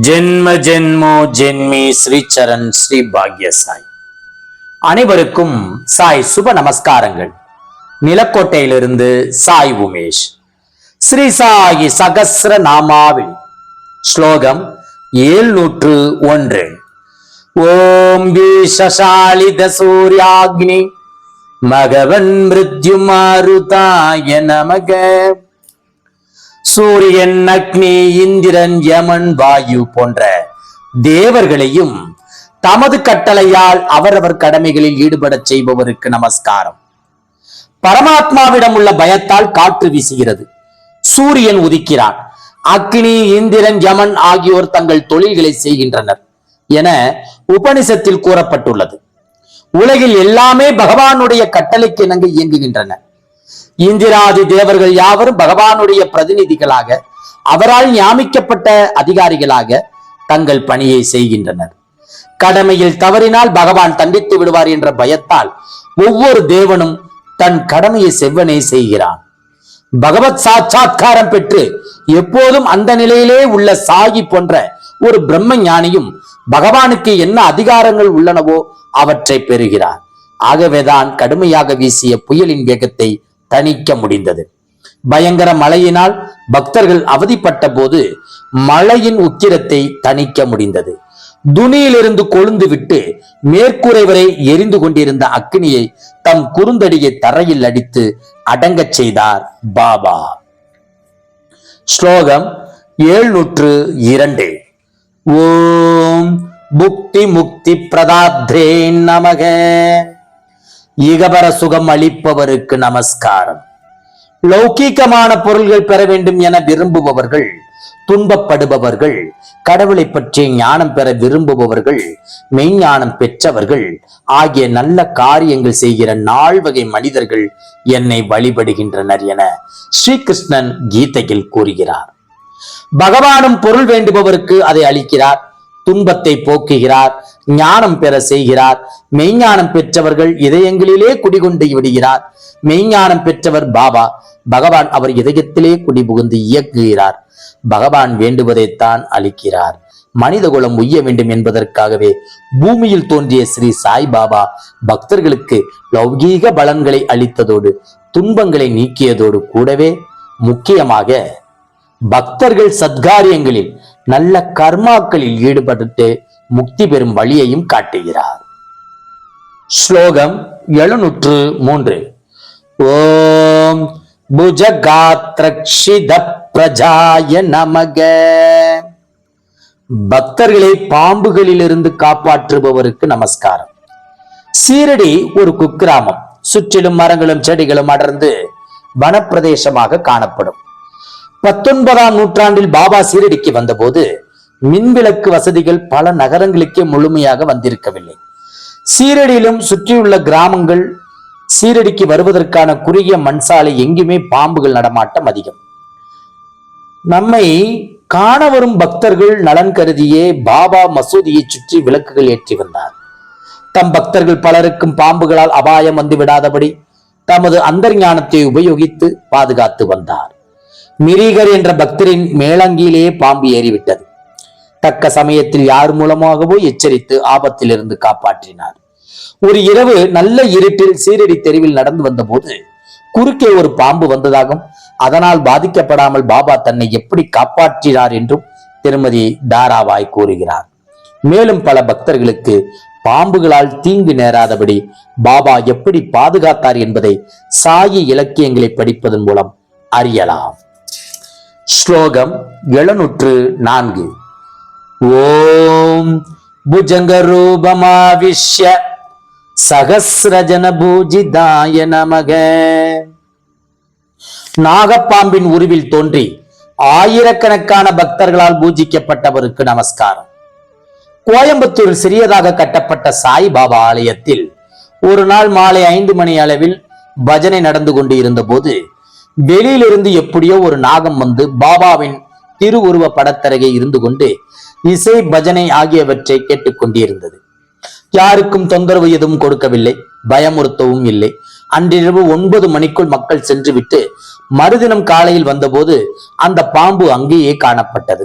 ஜென்ம ஜென்மோ ஜென்மி ஸ்ரீ சரண் ஸ்ரீ பாக்ய சாய் அனைவருக்கும் சாய் சுப நமஸ்காரங்கள். நிலக்கோட்டையிலிருந்து சாய் உமேஷ். ஸ்ரீ சாயி சகசிர நாமாவில். ஸ்லோகம் ஏழ்நூற்று ஒன்று. ஓம் பீஷாலித சூர்யாக்னி. மகவன் மிருத்யுமாருதாய நமக. சூரியன் அக்னி இந்திரன் யமன் வாயு போன்ற தேவர்களையும் தமது கட்டளையால் அவரவர் கடமைகளில் ஈடுபடச் செய்பவருக்கு நமஸ்காரம். பரமாத்மாவிடம் உள்ள பயத்தால் காற்று வீசுகிறது. சூரியன் உதிக்கிறான். அக்னி இந்திரன் யமன் ஆகியோர் தங்கள் தொழில்களை செய்கின்றனர் என உபனிஷத்தில் கூறப்பட்டுள்ளது. உலகில் எல்லாமே பகவானுடைய கட்டளைக்கு இணங்க இயங்குகின்றன. இந்திராதி தேவர்கள் யாவரும் பகவானுடைய பிரதிநிதிகளாக அவரால் நியமிக்கப்பட்ட அதிகாரிகளாக தங்கள் பணியை செய்கின்றனர். கடமையில் தவறினால் பகவான் தண்டித்து விடுவார் என்ற பயத்தால் ஒவ்வொரு தேவனும் தன் கடமையை செவ்வனே செய்கிறான். பகவத் சாட்சா்காரம் பெற்று எப்போதும் அந்த நிலையிலே உள்ள சாகி போன்ற ஒரு பிரம்ம ஞானியும் பகவானுக்கு என்ன அதிகாரங்கள் உள்ளனவோ அவற்றை பெறுகிறார். ஆகவேதான் கடுமையாக வீசிய புயலின் வேகத்தை தணிக்க முடிந்தது. பயங்கர மழையினால் பக்தர்கள் அவதிப்பட்ட போது மழையின் உக்கிரத்தை தணிக்க முடிந்தது. துணியிலிருந்து கொழுந்து விட்டு மேற்கூரை வரை எரிந்து கொண்டிருந்த அக்னியை தம் குறுந்தடியை தரையில் அடித்து அடங்கச் செய்தார் பாபா. ஸ்லோகம் ஏழ்நூற்று இரண்டு. ஓம் புக்தி முக்தி பிரதாத்ரே நமக. இகபர சுகம் அளிப்பவருக்கு நமஸ்காரம். லௌகீகமான பொருள்கள் பெற வேண்டும் என விரும்புபவர்கள் துன்பப்படுபவர்கள் கடவுளை பற்றிய ஞானம் பெற விரும்புபவர்கள் மெய்ஞானம் பெற்றவர்கள் ஆகிய நல்ல காரியங்கள் செய்கிற நாள் வகை மனிதர்கள் என்னை வழிபடுகின்றனர் என ஸ்ரீகிருஷ்ணன் கீதையில் கூறுகிறார். பகவானும் பொருள் வேண்டுபவருக்கு அதை அளிக்கிறார் துன்பத்தை போக்குகிறார் ஞானம் பெற செய்கிறார். மெய்ஞானம் பெற்றவர்கள் இதயங்களிலே குடிகொண்டு விடுகிறார். மெய்ஞானம் பெற்றவர் பாபா. பகவான் அவர் இதயத்திலே குடிபுகுந்து இயக்குகிறார். பகவான் வேண்டுவதைத்தான் அளிக்கிறார். மனித குலம் உய்ய வேண்டும் என்பதற்காகவே பூமியில் தோன்றிய ஸ்ரீ சாய் பாபா பக்தர்களுக்கு லௌகீக பலன்களை அளித்ததோடு துன்பங்களை நீக்கியதோடு கூடவே முக்கியமாக பக்தர்கள் சத்காரியங்களில் நல்ல கர்மாக்களில் ஈடுபட்டு முக்தி பெறும் வழியையும் காட்டுகிறார். ஸ்லோகம் எழுநூற்று மூன்று. ஓம் புஜகாத்ரக்ஷித பிரஜாய நமக. பக்தர்களை பாம்புகளிலிருந்து காப்பாற்றுபவருக்கு நமஸ்காரம். சீரடி ஒரு குக்கிராமம். சுற்றிலும் மரங்களும் செடிகளும் அடர்ந்து வனப்பிரதேசமாக காணப்படும். பத்தொன்பதாம் நூற்றாண்டில் பாபா சீரடிக்கு வந்தபோது மின்விளக்கு வசதிகள் பல நகரங்களுக்கே முழுமையாக வந்திருக்கவில்லை. சீரடியிலும் சுற்றியுள்ள கிராமங்கள் சீரடிக்கு வருவதற்கான குறுகிய மண் சாலை எங்குமே பாம்புகள் நடமாட்டம் அதிகம். நம்மை காண வரும் பக்தர்கள் நலன் கருதியே பாபா மசூதியை சுற்றி விளக்குகள் ஏற்றி வந்தார். தம் பக்தர்கள் பலருக்கும் பாம்புகளால் அபாயம் வந்து விடாதபடி தமது அந்தர்ஞானத்தை உபயோகித்து பாதுகாத்து வந்தார். மிரிகர் என்ற பக்தரின் மேலங்கியிலேயே பாம்பு ஏறிவிட்டது. தக்க சமயத்தில் யார் மூலமாகவோ எச்சரித்து ஆபத்திலிருந்து காப்பாற்றினார். ஒரு இரவு நல்ல இருட்டில் சீரடி தெருவில் நடந்து வந்தபோது குறுக்கே ஒரு பாம்பு வந்ததாகவும் அதனால் பாதிக்கப்படாமல் பாபா தன்னை எப்படி காப்பாற்றினார் என்றும் திருமதி தாராபாய் கூறுகிறார். மேலும் பல பக்தர்களுக்கு பாம்புகளால் தீங்கு நேராதபடி பாபா எப்படி பாதுகாத்தார் என்பதை சாயி இலக்கியங்களை படிப்பதன் மூலம் அறியலாம். ஸ்லோகம் எழுநூற்று நான்கு. ஓம் புஜங்க சகசிரஜன பூஜிதாய நமக. நாகப்பாம்பின் உருவில் தோன்றி ஆயிரக்கணக்கான பக்தர்களால் பூஜிக்கப்பட்டவருக்கு நமஸ்காரம். கோயம்புத்தூரில் சிறியதாக கட்டப்பட்ட சாய்பாபா ஆலயத்தில் ஒரு நாள் மாலை ஐந்து மணி அளவில் பஜனை நடந்து கொண்டு இருந்தபோது வெளியிலிருந்து எப்படியோ ஒரு நாகம் வந்து பாபாவின் திருவுருவ படத்தரகை இருந்து கொண்டு இசை பஜனை ஆகியவற்றை கேட்டுக்கொண்டிருந்தது. யாருக்கும் தொந்தரவு எதுவும் கொடுக்கவில்லை பயமுறுத்தவும் இல்லை. அன்றிரவு ஒன்பது மணிக்குள் மக்கள் சென்றுவிட்டு மறுதினம் காலையில் வந்தபோது அந்த பாம்பு அங்கேயே காணப்பட்டது.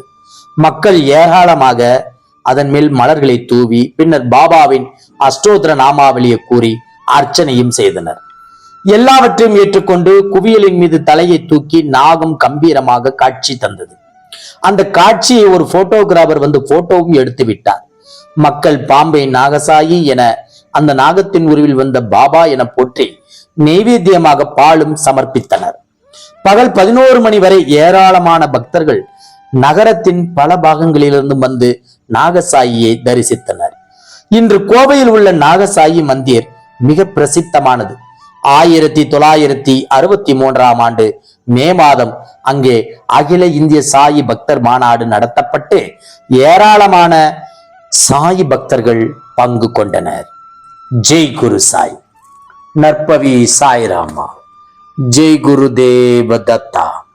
மக்கள் ஏராளமாக அதன் மேல் மலர்களை தூவி பின்னர் பாபாவின் அஷ்டோத்திர நாமாவளியை கூறி அர்ச்சனையும் செய்தனர். எல்லாவற்றையும் ஏற்றுக்கொண்டு குவியலின் மீது தலையை தூக்கி நாகம் கம்பீரமாக காட்சி தந்தது. அந்த காட்சியை ஒரு போட்டோகிராபர் வந்து போட்டோவும் எடுத்து விட்டார். மக்கள் பாம்பை நாகசாயி என அந்த நாகத்தின் உருவில் வந்த பாபா என போற்றி நெய்வேத்தியமாக பாலும் சமர்ப்பித்தனர். பகல் பதினோரு மணி வரை ஏராளமான பக்தர்கள் நகரத்தின் பல பாகங்களிலிருந்தும் வந்து நாகசாயியை தரிசித்தனர். இன்று கோவையில் உள்ள நாகசாயி மந்திர் மிக பிரசித்தமானது. ஆயிரத்தி தொள்ளாயிரத்தி அறுபத்தி மூன்றாம் ஆண்டு மே மாதம் அங்கே அகில இந்திய சாயி பக்தர் மாநாடு நடத்தப்பட்டு ஏராளமான சாயி பக்தர்கள் பங்கு கொண்டனர். ஜெய் குரு சாய். நற்பவி சாய்ராமா. ஜெய் குரு தேவ தத்தா.